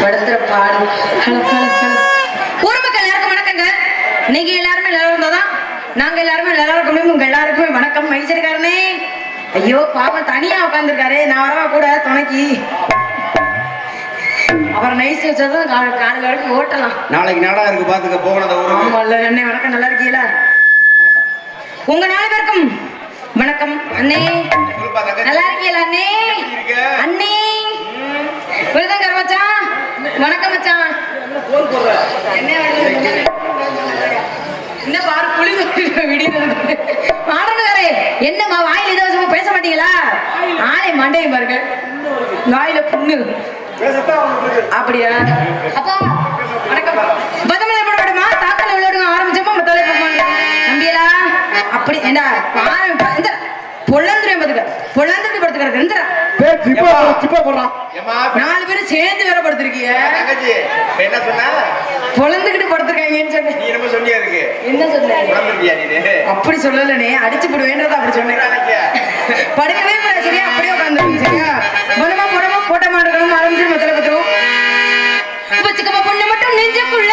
படுத்துற எல்லாருக்கும் வணக்கங்க நீங்க எல்லாருமே நல்லா நாங்க எல்லாருமே நல்லா இருக்கோமே உங்க எல்லாருக்குமே வணக்கம் மகிழ்ச்சிருக்காருனே ஐயோ பாவம் தனியா உட்காந்துருக்காரு நான் வரவா கூட துணைக்கு அவர் நைஸ் வச்சதும் காலையில் வரைக்கும் ஓட்டலாம் நாளைக்கு நாடா இருக்கு பாத்துக்க போகணும் என்ன வணக்கம் நல்லா இருக்கீங்களா? உங்க நாலு பேருக்கும் வணக்கம் அண்ணே. நல்லா இருக்கீங்களா அண்ணே? அண்ணே. விருதங்கர் மச்சான். வணக்கம் மச்சான். என்ன வேணும்? என்ன பாரு புளி விடியது மாடனுக்காரே என்னம்மா வாயில் இதை வச்சு பேச மாட்டீங்களா? ஆளை மண்டையும் பாருங்க. வாயில புண்ணு அப்படியா? அப்பா வணக்கம். பதமலை போட விடுமா? தாக்கல விளையாடுங்க ஆரம்பிச்சப்போ மத்தாலே போமா அப்படி என்ன பொள்ளந்துரும் பதுக்க பொள்ளந்துட்டு படுத்துக்கிறது எந்திரா. ஏம்மா, நாலு பேரும் சேர்ந்து வேற படுத்திருக்கீங்க என்ன சொன்னா? பொழந்துக்கிட்டு படுத்திருக்காங்கன்னு சொன்னேன் சொன்னியா இருக்கு? என்ன அப்படி சொல்லலனே அடிச்சு போடுவேன்றத அப்படி சொன்னேன். படுக்கவே கூடாது சரியா? அப்படியே உட்காந்துருங்க சரியா? போடமா போட்ட மாட்டணும் ஆரம்பிச்சு பத்துரும் வச்சுக்கமா பொண்ணு மட்டும் நெஞ்சுக்குள்ள.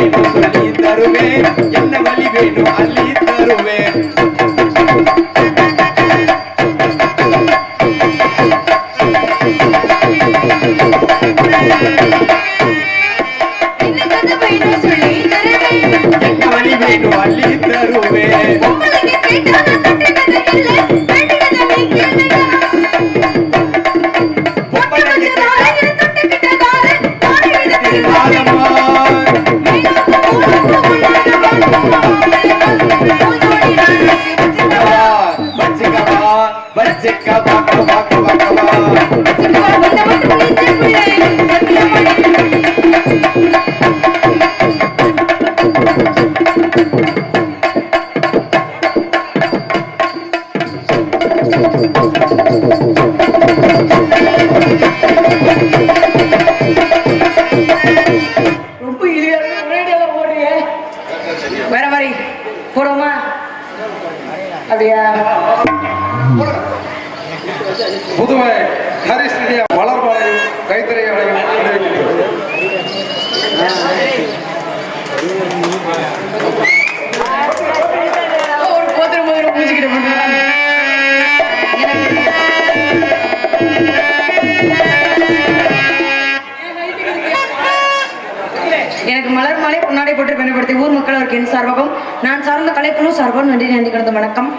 என்ன தருவேன். என்ன வழி வேண்டும் அள்ளி அப்படியா என் சார்பாகவும் நான் சார்ந்த கலைக்குழு சார்பாகவும் நன்றி நன்றி கிடந்த வணக்கம்.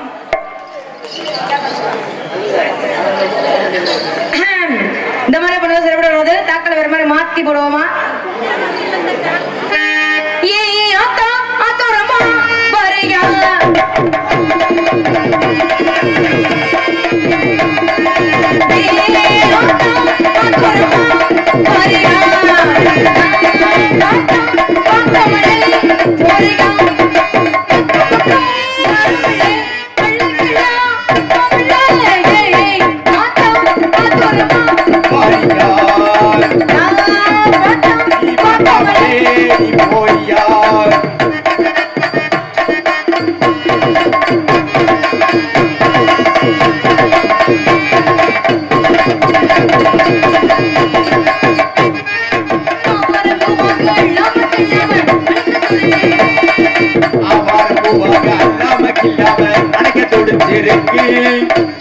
இந்த மாதிரி பண்ணுவது சிறப்பிடுவது தாக்கல் வேற மாதிரி மாத்தி போடுவோமா? Yeah. đi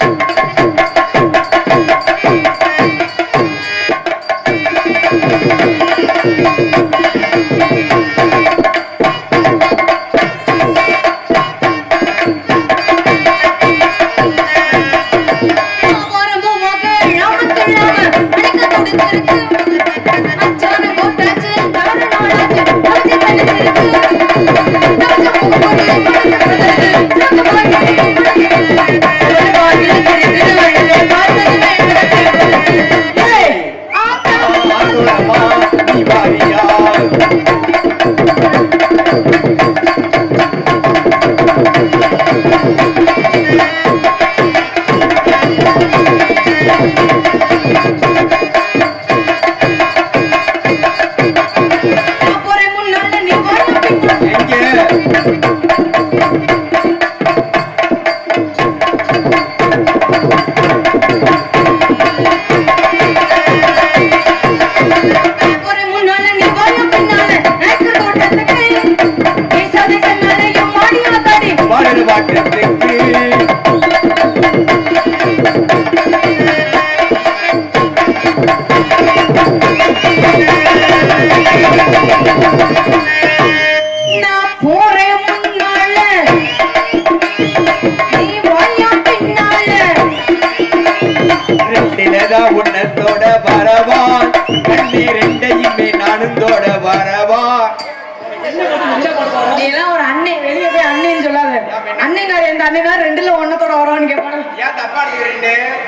அண்ணன் ரெண்டுல ஒன்னத்தோட வரோன்னு கேட்பாங்க ஏன் தப்பா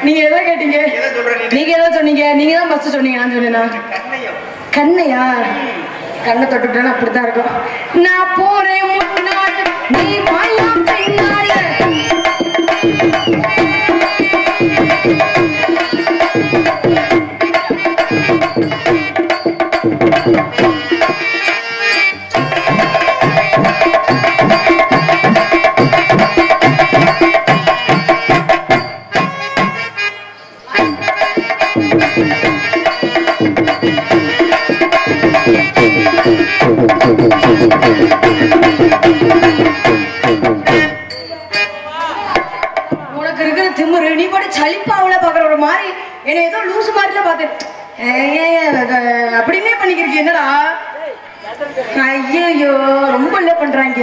நீங்க எதை கேட்டீங்க? எதை நீங்க எதை சொன்னீங்க? நீங்க தான் ஃபர்ஸ்ட் சொன்னீங்க நான் சொன்னேனா? கண்ணையா? கண்ணை தொட்டுட்டேன்னா அப்படித்தான் இருக்கும். நான் போறேன் முன்னாடி நீ மாயா பின்னாடி உனக்கு இருக்கிற திமிரு நீ கூட சலிப்பாவுல பாக்குற ஒரு மாதிரி என்ன ஏதோ லூசு மாதிரில பாத்து ஏய், அப்படின்னே பண்ணிக்கிறீங்க என்னடா? ஐயோ ரொம்ப இல்ல பண்றாங்க.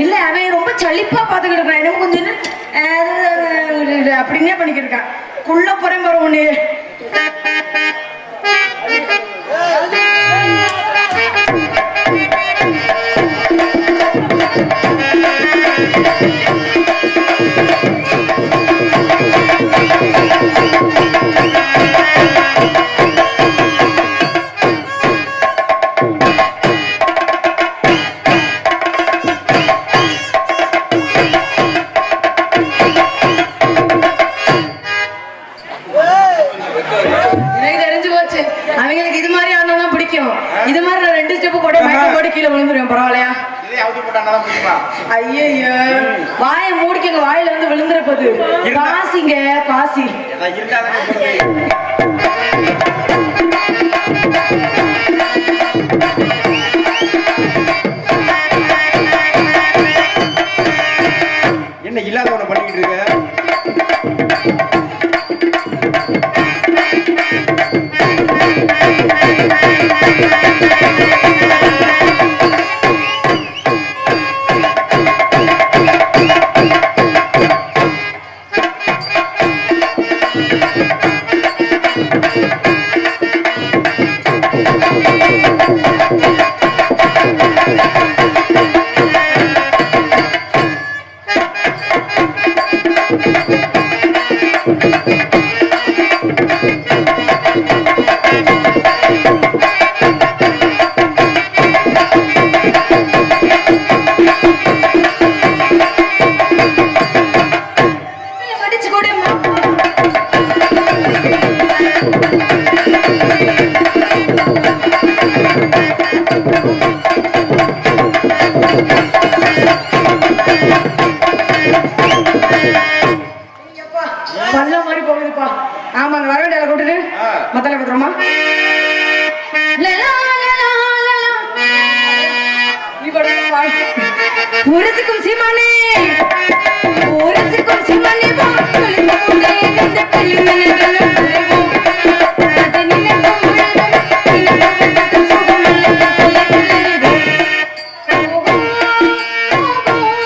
இல்ல அவன் ரொம்ப சலிப்பா பாத்துக்கிட்டு இருக்கான் எனக்கு கொஞ்சம் அப்படின்னே பண்ணிக்கிட்டு இருக்கான் குள்ள போறேன் பாரு இது மாதிரி நான் ரெண்டு ஸ்டெப் போட்டு மயக்க போட்டு கீழே விழுந்துருவேன் பரவாயில்லையா? ஐயோ வாயை மூடிக்கங்க வாயில வந்து விழுந்துற போது காசிங்க காசி. உரசுக்கும் சீமானே